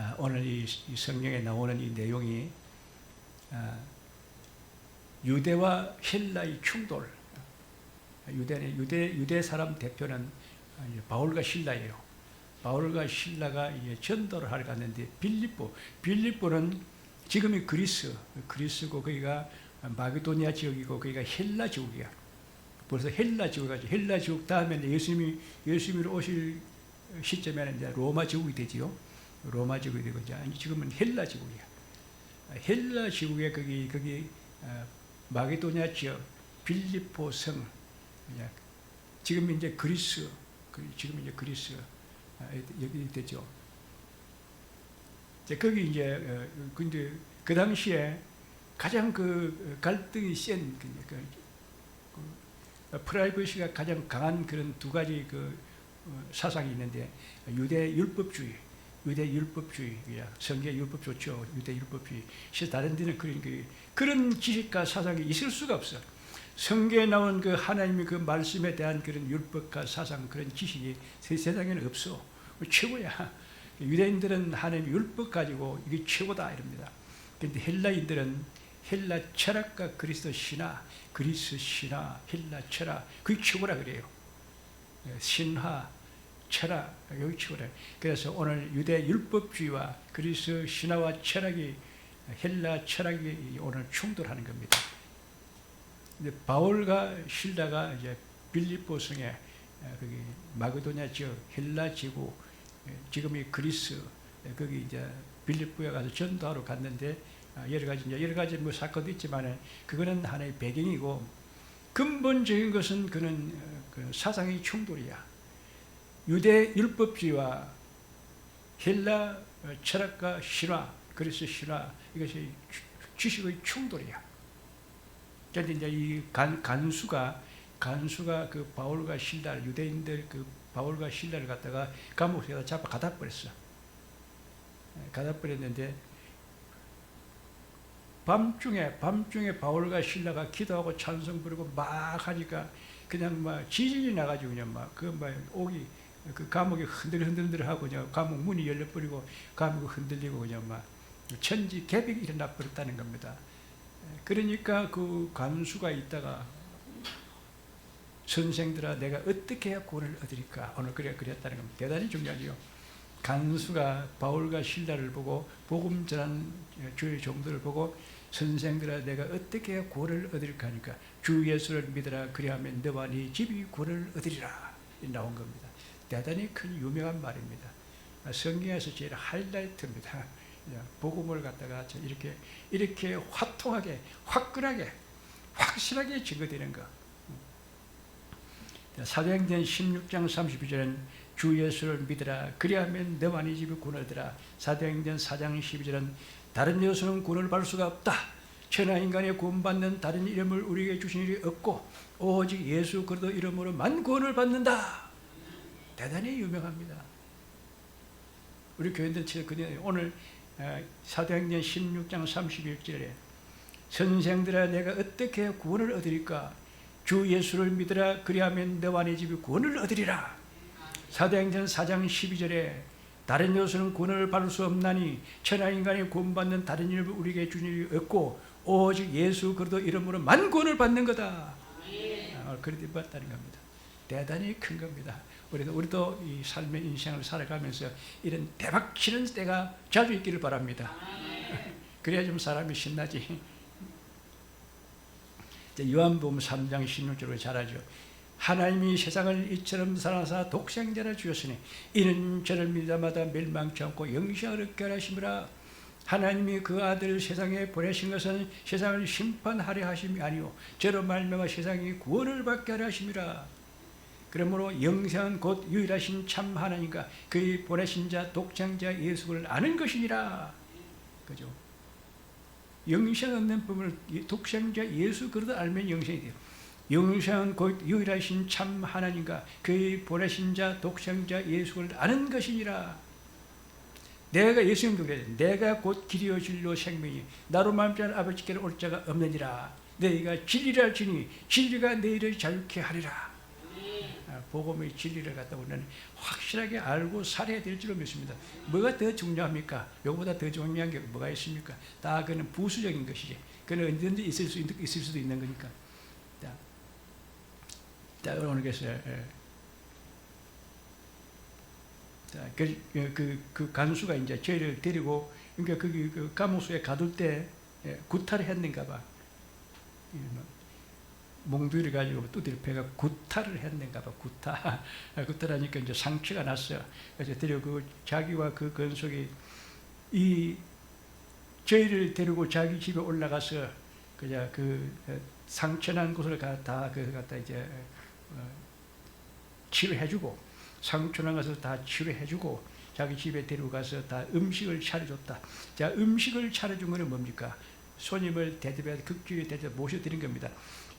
아, 오늘 이, 이 성경에 나오는 이 내용이 아, 유대와 헬라의 충돌. 유대 유대 유대 사람 대표는 이제 바울과 신라예요. 바울과 신라가 전도를 하러 갔는데 빌립보 빌립보는 지금의 그리스 그리스고 거기가 마게도니아 지역이고 거기가 헬라 지역이야. 벌써 헬라 지역이지. 헬라 지역 다음에 예수님이 예수님이 오실 시점에는 이제 로마 지국이 되지요. 로마 지국이 되고 이제 지금은 헬라 지국이야. 헬라 지국에 거기 거기 어, 마게도니아 지역 빌립보 성 지금 이제 그리스 그- 지금 이제 그리스 아, 여기 되죠. 이제 거기 이제 어, 근데 그 당시에 가장 그 갈등이 센 그, 그, 그 프라이버시가 가장 강한 그런 두 가지 그 어, 사상이 있는데 유대 율법주의, 유대 율법주의, 성계 율법 좋죠. 유대 율법주의. 실제 다른 데는 그런 그 그런 지식과 사상이 있을 수가 없어. 성경에 나온 그 하나님의 그 말씀에 대한 그런 율법과 사상 그런 지식이 세- 세상에는 없어. 최고야. 유대인들은 하나님의 율법 가지고 이게 최고다 이럽니다. 그런데 헬라인들은 헬라 철학과 그리스도 신화, 그리스 신화, 헬라 철학 그게 최고라 그래요. 예, 신화, 철학 여기 최고라. 그래서 오늘 유대 율법주의와 그리스 신화와 철학이 헬라 철학이 오늘 충돌하는 겁니다. 이제 바울과 실다가 이제 빌립보 성에 에, 거기 마게도냐 지역 헬라 지구 에, 지금이 그리스 에, 거기 이제 빌립보에 가서 전도하러 갔는데 아, 여러 가지 여러 가지 뭐 사건도 있지만 그거는 하나의 배경이고 근본적인 것은 그는 어, 그 사상의 충돌이야. 유대 율법주의와 헬라 어, 철학과 신화 그리스 신화 이것이 주- 지식의 충돌이야. 그런데 이제 이 간, 간수가 간수가 그 바울과 신라를 유대인들 그 바울과 신라를 갖다가 감옥에다 잡아 가다 버렸어. 예, 가다 버렸는데 밤중에 밤중에 바울과 신라가 기도하고 찬송 부르고 막 하니까 그냥 막 지진이 나가지고 그냥 막 그막 옥이 그 감옥이 흔들흔들 하고 그냥 감옥 문이 열려 버리고 감옥이 흔들리고 그냥 막 천지 개벽이 일어나 버렸다는 겁니다. 그러니까 그 간수가 있다가 선생들아 내가 어떻게 해야 구원을 얻으리까 오늘 그래 그랬다는 겁니다. 대단히 중요하죠. 간수가 바울과 신라를 보고 복음 전한 주의 종들을 보고 선생들아 내가 어떻게 해야 구원을 얻을까 하니까 주 예수를 믿으라 그리하면 너와 네 집이 구원을 얻으리라 나온 겁니다. 대단히 큰 유명한 말입니다. 성경에서 제일 하이라이트입니다. 복음을 갖다가 이렇게 이렇게 화통하게 화끈하게 확실하게 증거되는 것. 사도행전 16장 32절은 주 예수를 믿으라 그리하면 네 집이 구원을 얻으라 사도행전 4장 12절은 다른 예수는 구원을 받을 수가 없다 천하 인간의 구원받는 다른 이름을 우리에게 주신 일이 없고 오직 예수 그리스도 이름으로만 구원을 받는다 대단히 유명합니다. 우리 교인들 그냥 오늘 어, 사도행전 16장 31절에 선생들아 내가 어떻게 구원을 얻으리까? 주 예수를 믿으라. 그리하면 너와 네 집이 구원을 얻으리라. 사도행전 4장 12절에 다른 요소는 구원을 받을 수 없나니 천하 인간이 구원받는 다른 이름을 우리에게 주는 일이 없고 오직 예수 그리스도 이름으로만 구원을 받는 거다. 아, 그렇게 받다는 겁니다 대단히 큰 겁니다. 우리도, 우리도 이 삶의 인생을 살아가면서 이런 대박 치는 때가 자주 있기를 바랍니다. 그래야 좀 사람이 신나지. 요한복음 3장 16절로 잘하죠. 하나님이 세상을 이처럼 사랑하사 독생자를 주셨으니 이는 저를 믿자마다 멸망치 않고 영생을 얻게 하심이라. 하나님이 그 아들을 세상에 보내신 것은 세상을 심판하려 하심이 아니요. 저로 말미암아 세상이 구원을 받게 하심이라 그러므로 영생은 곧 유일하신 참 하나님과 그의 보내신 자 독생자 예수를 아는 것이니라 그죠 영생 얻는 법을 독생자 예수 그리스도 알면 영생이 돼요. 영생은 곧 유일하신 참 하나님과 그의 보내신 자 독생자 예수를 아는 것이니라. 내가 예수님도 그래. 내가 곧 길이요 진리요 생명이 나로 말미암아 아버지께로 올 자가 없느니라. 너희가 진리라 지니 진리가 너희를 자유케 하리라. 아, 복음의 진리를 갖다 우리는 확실하게 알고 살아야 될 줄로 믿습니다. 뭐가 더 중요합니까? 이거보다 더 중요한 게 뭐가 있습니까? 다 그는 부수적인 것이지. 그는 언제든지 있을 수 있- 있을 수도 있는 거니까. 자, 자 오늘 그래서 예. 자, 그, 그, 그 간수가 이제 저희를 데리고 그러니까 거기 그 감옥소에 가둘 때 예, 구타를 했는가 봐. 몽둥이를 가지고 두드려 패가 구타를 했는가 봐. 구타. 아, 구타라니까 이제 상처가 났어요. 그래서 데리고 그 자기와 그 건속이 이 저희를 데리고 자기 집에 올라가서 그냥 그 어, 상처난 곳을 다 그 갖다 이제 어, 치료해주고 상처난 것을 다 치료해주고 자기 집에 데리고 가서 다 음식을 차려줬다. 자 음식을 차려준 것은 뭡니까? 손님을 대접해 극주에 대접 모셔드린 겁니다.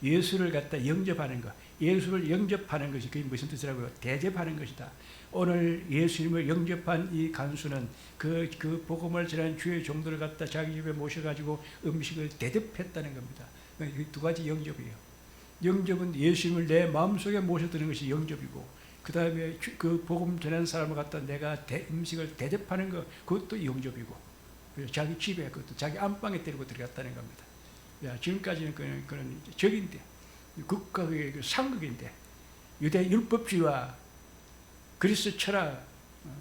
예수를 갖다 영접하는 것, 예수를 영접하는 것이 그게 무슨 뜻이라고요? 대접하는 것이다. 오늘 예수님을 영접한 이 간수는 그, 그 복음을 전한 주의 종들을 갖다 자기 집에 모셔가지고 음식을 대접했다는 겁니다. 이두 가지 영접이에요. 영접은 예수님을 내 마음속에 모셔드는 것이 영접이고, 그 다음에 그 복음 전한 사람을 갖다 내가 대, 음식을 대접하는 것, 그것도 영접이고, 자기 집에, 그것도 자기 안방에 데리고 들어갔다는 겁니다. 야, 지금까지는 그런, 그런 적인데, 극각의 그 상극인데, 유대 율법주의와 그리스 철학, 어,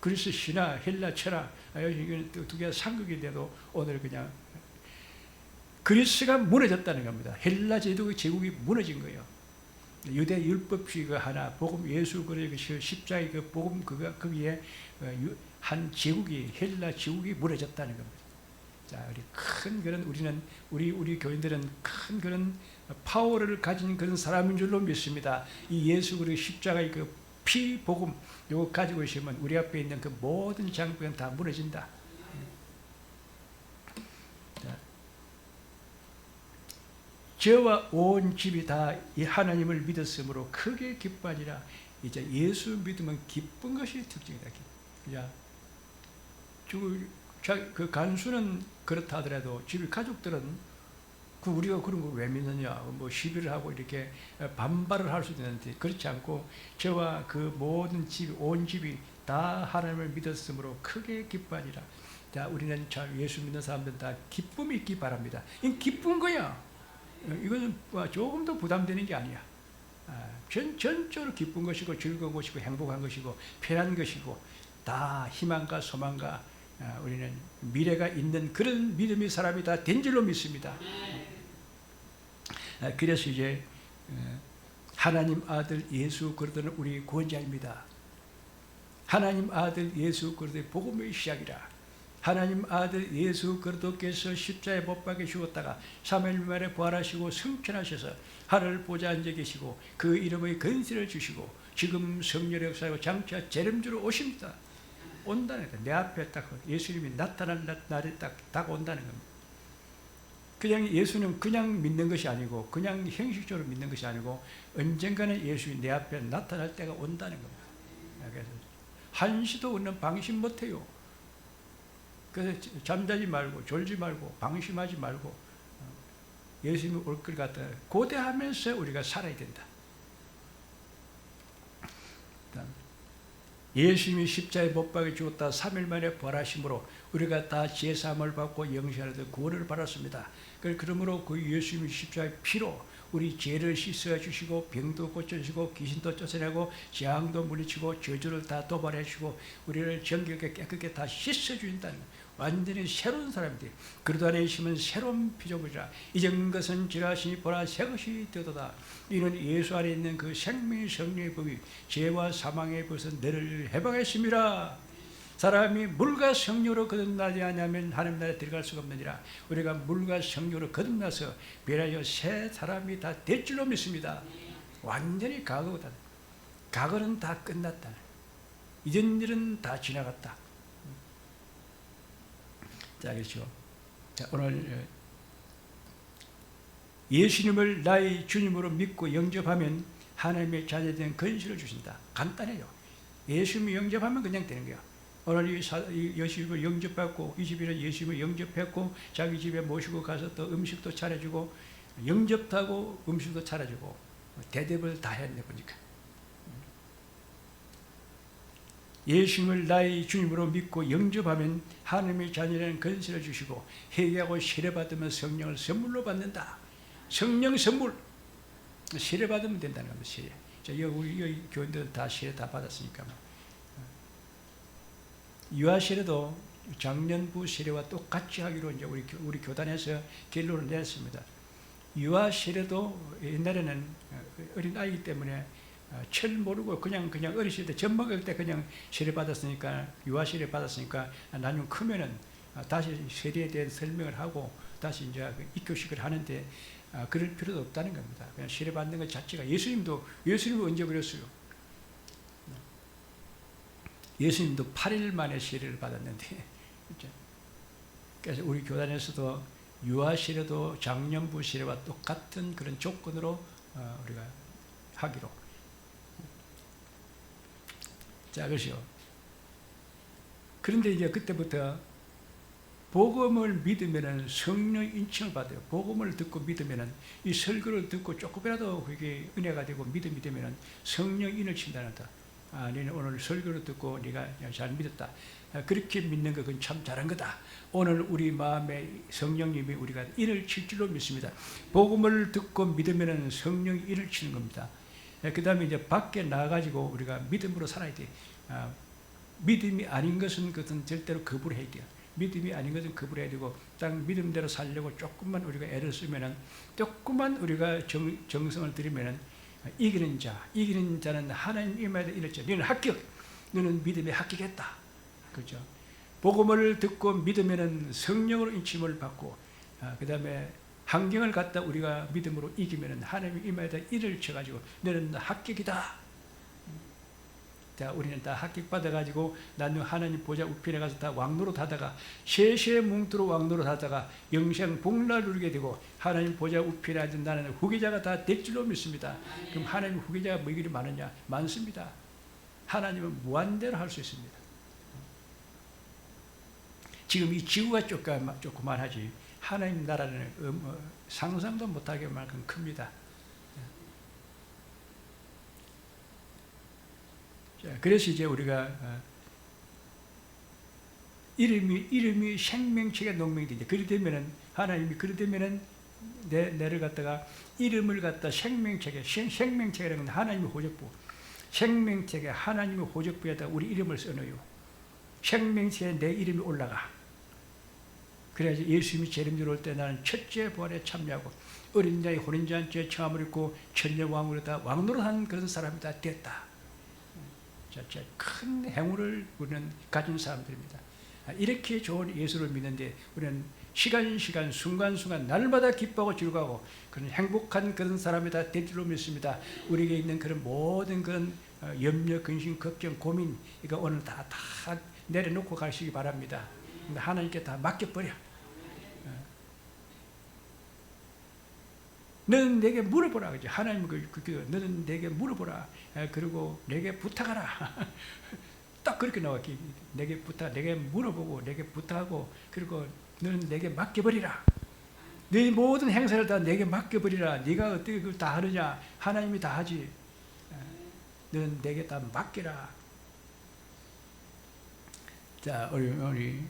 그리스 신화, 헬라 철학, 아, 이건 두 개가 상극인데도 오늘 그냥 그리스가 무너졌다는 겁니다. 헬라 제도의 제국이 무너진 거예요. 유대 율법주의가 하나, 복음 예수 그리고 그 십자의 그 복음 그가 거기에 어, 유- 한 제국이 헬라 제국이 무너졌다는 겁니다. 자, 우리 큰 그런 우리는 우리 우리 교인들은 큰 그런 파워를 가진 그런 사람인 줄로 믿습니다. 이 예수 그리고 십자가의 그 피 복음 요거 가지고 있으면 우리 앞에 있는 그 모든 장벽은 다 무너진다. 자, 저와 온 집이 다 이 하나님을 믿었으므로 크게 기뻐하니라. 이제 예수 믿으면 기쁜 것이 특징이다. 자, 그 간수는 그렇다 하더라도 집에 가족들은 그 우리가 그런 거왜 믿느냐 뭐 시비를 하고 이렇게 반발을 할 수도 있는데 그렇지 않고 저와 그 모든 집 온 집이 다 하나님을 믿었으므로 크게 기뻐하니라. 자, 우리는 참 예수 믿는 사람들은 다 기쁨이 있기 바랍니다. 이 기쁜 거야. 어, 이거는 뭐 조금 더 부담되는 게 아니야. 아, 전, 전적으로 기쁜 것이고 즐거운 것이고 행복한 것이고 편한 것이고 다 희망과 소망과 아, 우리는 미래가 있는 그런 믿음의 사람이 다 된 줄로 믿습니다. 아, 그래서 이제 어, 하나님 아들 예수 그리스도는 우리 구원자입니다. 하나님 아들 예수 그리스도의 복음의 시작이라. 하나님 아들 예수 그리스도께서 십자에 못 박혀 죽었다가 3일 만에 부활하시고 승천하셔서 하늘 보좌 앉아 계시고 그 이름의 건세를 주시고 지금 성령의 역사하고 장차 재림주로 오십니다. 온다는 거내 앞에 딱 예수님이 나타난 날- 날이 딱 다가온다는 겁니다. 그냥 예수는 그냥 믿는 것이 아니고 그냥 형식적으로 믿는 것이 아니고 언젠가는 예수님이 내 앞에 나타날 때가 온다는 겁니다. 그래서 한시도 없는 방심 못해요. 그래서 잠자지 말고 졸지 말고 방심하지 말고 어, 예수님이 올걸 갖다 고대하면서 우리가 살아야 된다. 그다음, 예수님이 십자에 못 박혀 죽었다 3일 만에 부활하심으로 우리가 다 제사함을 받고 영생하는 구원을 받았습니다. 그- 그러므로 그 예수님이 십자의 피로 우리 죄를 씻어 주시고 병도 고쳐 주시고 귀신도 쫓아내고 재앙도 물리치고 저주를 다 도발해 주시고 우리를 정결하게 깨끗하게 다 씻어 주신다는. 완전히 새로운 사람들이 그러다 내시면 새로운 피조물이라. 이전 것은 지라시니 보라 새 것이 되도다. 이는 예수 안에 있는 그 생명 성령의 법이 죄와 사망의 벗은 너를 해방했습니다 사람이 물과 성령으로 거듭나지 않으면 하나님 나라에 들어갈 수가 없느니라 우리가 물과 성령으로 거듭나서 변하여 새 사람이 다 될 줄로 믿습니다 완전히 과거다 과거는 다 끝났다 이전 일은 다 지나갔다 자, 그렇죠. 자, 오늘 어, 예수님을 나의 주님으로 믿고 영접하면 하나님의 자녀된 건실을 주신다. 간단해요. 예수님을 영접하면 그냥 되는 거야. 오늘 이, 예수님을 영접받고 이 집에는 예수님을 영접했고 자기 집에 모시고 가서 또 음식도 차려주고 영접하고 음식도 차려주고 대접을 다 했네 보니까 예수님을 나의 주님으로 믿고 영접하면 하나님의 자녀라는 건설을 주시고 회개하고 세례받으면 성령을 선물로 받는다. 성령 선물 세례받으면 된다는 겁니다. 세례. 우리 교인들 다 세례 다 받았으니까. 뭐. 유아 세례도 작년부 세례와 똑같이 하기로 이제 우리 교- 우리 교단에서 결론을 내렸습니다. 유아 세례도 옛날에는 어린 아이기 때문에 어, 철 모르고 그냥 그냥 어렸을 때 젖 먹을 때 그냥 세례 받았으니까 유아 세례 받았으니까 나중 크면은 어, 다시 세례에 대한 설명을 하고 다시 이제 그 입교식을 하는데 아, 그럴 필요도 없다는 겁니다. 그냥 세례 받는 것 자체가 예수님도 예수님도 언제 그랬어요? 예수님도 8일 만에 세례를 받았는데? 그래서 우리 교단에서도 유아 세례도 장년부 세례와 똑같은 그런 조건으로 어, 우리가 하기로 자 그렇죠. 그런데 이제 그때부터 복음을 믿으면은 성령 인칭을 받아요. 복음을 듣고 믿으면은 이 설교를 듣고 조금이라도 그게 은혜가 되고 믿음이 되면은 성령 인을 친다는다. 아, 너는 오늘 설교를 듣고 네가 잘 믿었다. 아, 그렇게 믿는 것은 참 잘한 거다. 오늘 우리 마음에 성령님이 우리가 인을 칠 줄로 믿습니다. 복음을 듣고 믿으면은 성령이 인을 치는 겁니다. 그 다음에 이제 밖에 나가가지고 우리가 믿음으로 살아야 돼. 아, 믿음이 아닌 것은 그것은 절대로 거부를 해야 돼요. 믿음이 아닌 것은 거부를 해야 되고 딱 믿음대로 살려고 조금만 우리가 애를 쓰면은 조금만 우리가 정, 정성을 들이면은 이기는 자, 이기는 자는 하나님 임하에 이랬죠. 너는 합격, 너는 믿음에 합격했다. 그죠? 복음을 듣고 믿으면은 성령으로 인침을 받고 아, 그 다음에 환경을 갖다 우리가 믿음으로 이기면은 하나님 임하에다 일을 쳐가지고 너는 합격이다. 자, 우리는 다 합격 받아가지고 나중 하나님 보좌 우편에 가서 다 왕노릇 하다가 세세 뭉투로 왕노릇 하다가 영생 복날 누리게 되고 하나님 보좌 우편에 앉은 나는 후계자가 다 될 줄로 믿습니다. 그럼 하나님 후계자가 뭐길이 많으냐? 많습니다. 하나님은 무한대로 할 수 있습니다. 지금 이 지구가 조그만, 조그만하지 하나님 나라는 음, 어, 상상도 못하게 만큼 큽니다. 그래서 이제 우리가 어, 이름이 이름이 생명체가 되죠. 그리 되면은 하나님이 그리 되면은 내 내를 갖다가 이름을 갖다 생명체계 생, 생명체라는 건 하나님의 호적부. 생명체계 하나님의 호적부에다 우리 이름을 써놓요. 생명체에 내 이름이 올라가. 그래야지 예수님이 재림 들어올 때 나는 첫째 부활에 참여하고 어린 자의 혼인잔치에 처함을 입고 천녀 왕으로 다 왕노릇한 그런 사람이 다 됐다. 큰 행운을 우리는 가진 사람들입니다. 아, 이렇게 좋은 예수를 믿는데 우리는 시간 시간 순간 순간 날마다 기뻐하고 즐거워하고 그런 행복한 그런 사람이 다 될 줄로 믿습니다. 우리에게 있는 그런 모든 그런 어, 염려, 근심, 걱정, 고민 이거 오늘 다 다 내려놓고 가시기 바랍니다. 하나님께 다 맡겨버려. 어. 너는 내게 물어보라 그지 하나님 그, 그, 그 너는 내게 물어보라 에, 그리고 내게 부탁하라. 딱 그렇게 나와 기- 내게 부탁 내게 물어보고 내게 부탁하고 그리고 너는 내게 맡겨버리라. 네 모든 행사를 다 내게 맡겨버리라. 네가 어떻게 그걸 다 하느냐? 하나님이 다 하지. 에, 너는 내게 다 맡겨라. 자 우리, 우리.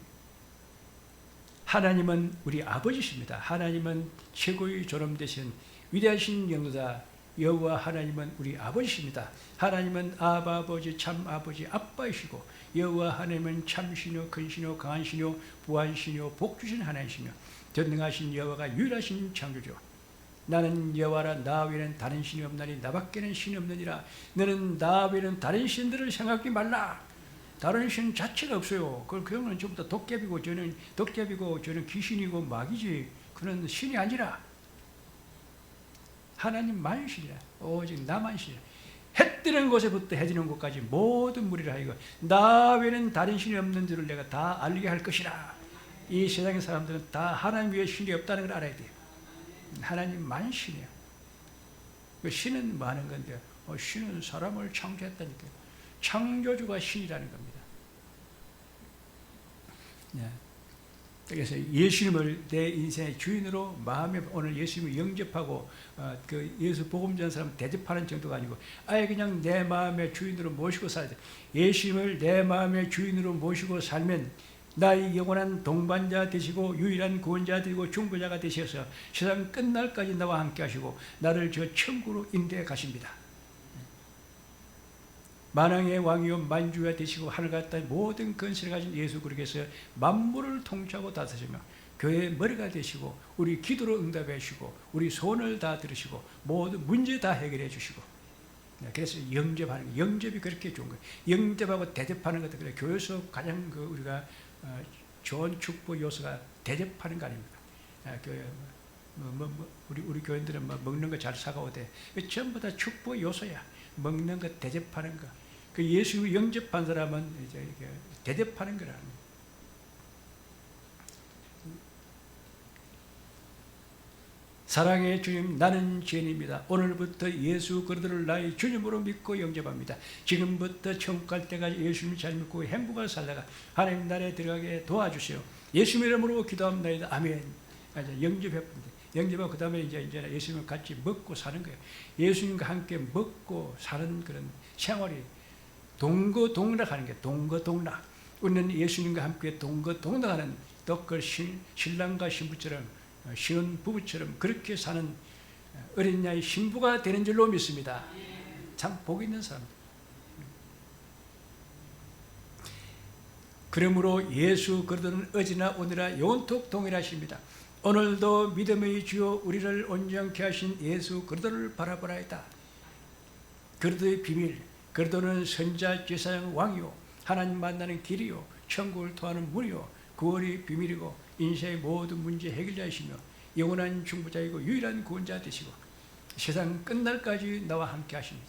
하나님은 우리 아버지십니다. 하나님은 최고의 존엄 되신 위대하신 영도다. 여호와 하나님은 우리 아버지십니다. 하나님은 아버지 참 아버지 아빠이시고 여호와 하나님은 참 신요 큰 신요 강한 신요 부한 신요 복 주신 하나님이시며 전능하신 여호와가 유일하신 창조죠. 나는 여호와라 나 외에는 다른 신이 없나니 나밖에는 신이 없느니라. 너는 나 외에는 다른 신들을 생각하지 말라. 다른 신 자체가 없어요. 그 그거는 전부 다 도깨비고 저는 도깨비고 저는 귀신이고 마귀지. 그는 신이 아니라 하나님만 신이라. 오직 나만 신이라. 해 뜨는 곳에부터 해 지는 곳까지 모든 무리라 이거 나 외에는 다른 신이 없는 줄을 내가 다 알게 할 것이라. 이 세상의 사람들은 다 하나님 외에 신이 없다는 걸 알아야 돼요. 하나님만 신이야. 그 신은 뭐 하는 건데 어, 신은 사람을 창조했다니까요. 창조주가 신이라는 겁니다. 네. 그래서 예수님을 내 인생의 주인으로 마음에 오늘 예수님을 영접하고 어, 그 예수 복음 전 사람 대접하는 정도가 아니고 아예 그냥 내 마음의 주인으로 모시고 돼. 예수님을 내 마음의 주인으로 모시고 살면 나의 영원한 동반자 되시고 유일한 구원자 되고 중보자가 되셔서 세상 끝날까지 나와 함께 하시고 나를 저 천국으로 인도해 가십니다. 만왕의 왕이요 만주가 되시고 하늘과 땅 모든 근세를 가진 예수 그리스도께서 만물을 통치하고 다스리며 교회의 머리가 되시고 우리 기도로 응답해 주시고 우리 소원을 다 들으시고 모든 문제 다 해결해 주시고 네, 그래서 영접하는 거, 영접이 그렇게 좋은 거예요. 영접하고 대접하는 것도 그래 교회에서 가장 그 우리가 어, 좋은 축복 요소가 대접하는 거 아닙니까? 아, 그, 뭐, 뭐, 뭐, 우리 우리 교인들은 뭐 먹는 거 잘 사가오대. 그 전부 다 축복 요소야. 먹는 거 대접하는 거. 그 예수 영접한 사람은 이제 대접하는 거라는 거예요. 사랑의 주님 나는 죄인입니다. 오늘부터 예수 그리스도를 나의 주님으로 믿고 영접합니다. 지금부터 천국 갈 때까지 예수님 잘 믿고 행복하게 살다가 하나님 나라에 들어가게 도와주시오. 예수 이름으로 기도합니다. 아멘. 이제 영접해봅니다. 영접하고 그 다음에 이제 이제 예수님과 같이 먹고 사는 거예요. 예수님과 함께 먹고 사는 그런 생활이 동거동락하는 게 동거동락. 우리는 예수님과 함께 동거동락하는 떡걸 신랑과 신부처럼 어, 신혼 부부처럼 그렇게 사는 어린 나이 신부가 되는 줄로 믿습니다. 참복 있는 사람. 그러므로 예수 그리스도는 어제나 오늘나 영원토록 동일하십니다. 오늘도 믿음의 주요 우리를 온전케 하신 예수 그리스도를 바라보라이다. 그리스도의 비밀, 그리스도는 선자 제사장 왕이요 하나님 만나는 길이요 천국을 통하는 문이요 구원의 비밀이고 인생의 모든 문제 해결자이시며 영원한 중보자이고 유일한 구원자 되시고 세상 끝날까지 나와 함께 하십니다.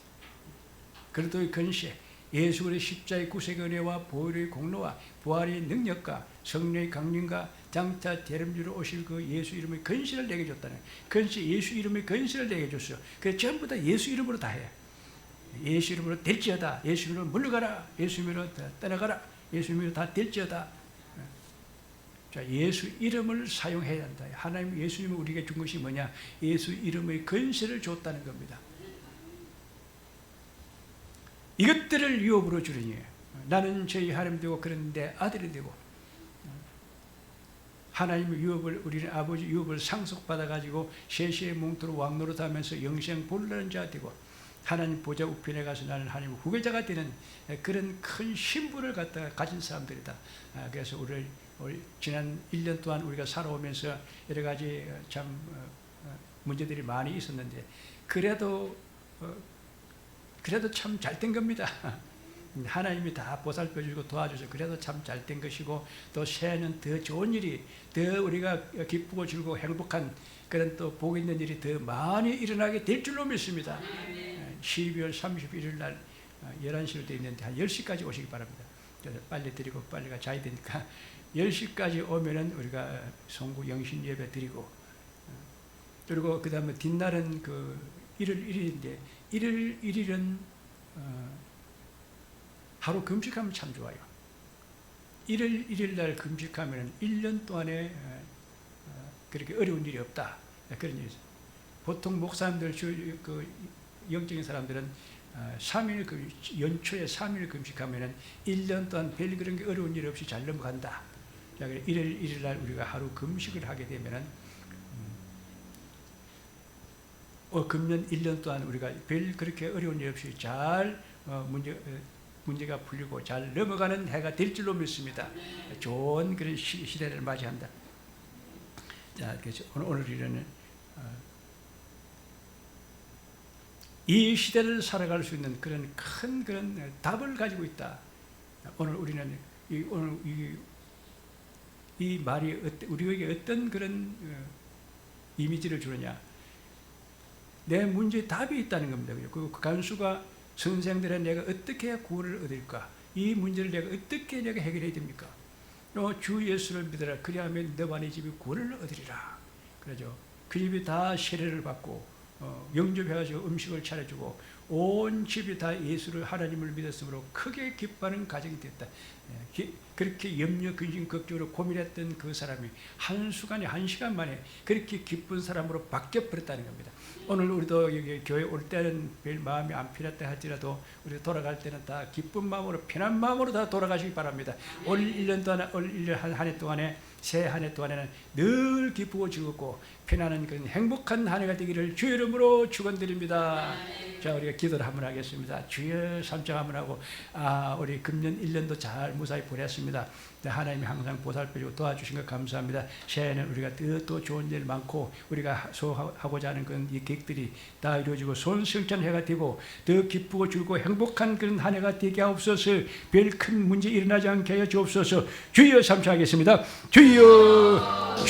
그리스도의 근세, 예수 그리스도의 십자의 구세의 은혜와 보혈의 공로와 부활의 능력과 성령의 강림과 장차 대름주로 오실 그 예수 이름의 근세를 내게 줬다는 근세 예수 이름의 근세를 내게 줬어요. 그 전부 다 예수 이름으로 다 해. 예수 이름으로 될지어다. 예수 이름으로 물러가라. 예수 이름으로 떠나가라. 예수 이름으로 다 될지어다. 자, 예수 이름을 사용해야 한다. 하나님 예수님이 우리에게 준 것이 뭐냐? 예수 이름의 근세를 줬다는 겁니다. 이것들을 유업으로 주리니 나는 저희 하나님 되고 그런데 아들이 되고 하나님의 유업을 우리는 아버지 유업을 상속받아 가지고 세시의 몽토로 왕노릇 하면서 영생 본라는 자 되고 하나님 보좌 우편에 가서 나는 하나님 후계자가 되는 그런 큰 신분을 갖다가 가진 사람들이다. 아, 그래서 우리를 지난 1년 동안 우리가 살아오면서 여러 가지 참 어, 문제들이 많이 있었는데 그래도 어, 그래도 참 잘 된 겁니다. 하나님이 다 보살펴 주고 도와줘서 그래도 참 잘 된 것이고 또 새해는 더 좋은 일이 더 우리가 기쁘고 즐거고 행복한 그런 또복 있는 일이 더 많이 일어나게 될 줄로 믿습니다. 12월 31일 날 11시로 되어 있는데 한 10시까지 오시기 바랍니다. 그래서 빨리 드리고 빨리 가 자야 되니까 10시까지 오면은 우리가 송구 영신 예배 드리고 그리고 그 다음에 뒷날은 그 1월 1일인데 1일 1일은 어 하루 금식하면 참 좋아요. 1일 1일 날 금식하면 1년 동안에 어 그렇게 어려운 일이 없다. 그런 일이 보통 목사님들 그 영적인 사람들은 3일 그 연초에 3일 금식하면은 1년 동안 별 그런 게 어려운 일 없이 잘 넘어간다. 자, 1일 1일 날 우리가 하루 금식을 하게 되면은 음, 어, 금년 1년 동안 우리가 별 그렇게 어려운 일 없이 잘 어, 문제 어, 문제가 풀리고 잘 넘어가는 해가 될 줄로 믿습니다. 좋은 그런 시, 시대를 맞이한다. 자, 그래서 오늘 오늘 이르는 어, 이 시대를 살아갈 수 있는 그런 큰 그런 답을 가지고 있다. 오늘 우리는 이 오늘 이, 이 말이 우리에게 어떤 그런 어, 이미지를 주느냐? 내 문제에 답이 있다는 겁니다. 그 간수가 선생들의 내가 어떻게 구원을 얻을까? 이 문제를 내가 어떻게 내가 해결해야 됩니까? 어, 주 예수를 믿어라. 그리하면 너만의 집이 구원을 얻으리라. 그러죠. 그 집이 다 세례를 받고 어, 영접해가지고 음식을 차려주고 온 집이 다 예수를 하나님을 믿었으므로 크게 기뻐하는 가정이 됐다. 예, 기- 그렇게 염려 근심 걱정으로 고민했던 그 사람이 한 순간에 한 시간 만에 그렇게 기쁜 사람으로 바뀌어 버렸다는 겁니다. 오늘 우리도 여기 교회 올 때는 별 마음이 안 편했다 할지라도 우리 돌아갈 때는 다 기쁜 마음으로 편한 마음으로 다 돌아가시기 바랍니다. 올 1년 동안 올 1년 한 해 동안에 새 한 해 동안에는 늘 기쁘고 즐겁고 편안한 그런 행복한 한 해가 되기를 주의 이름으로 축원드립니다. 자 우리가 기도를 한번 하겠습니다. 주여 삼정 한번 하고 아 우리 금년 1년도 잘 무사히 보냈습니다. 네, 하나님이 항상 보살펴주고 도와주신 것 감사합니다. 새해는 우리가 또 좋은 일 많고 우리가 소하고자 하는 그런 이 계획들이 다 이루어지고 손승천해가 되고 더 기쁘고 즐거고 행복한 그런 한 해가 되게 하옵소서 별 큰 문제 일어나지 않게 하여 주옵소서 주여 삼창하겠습니다. 주여 주여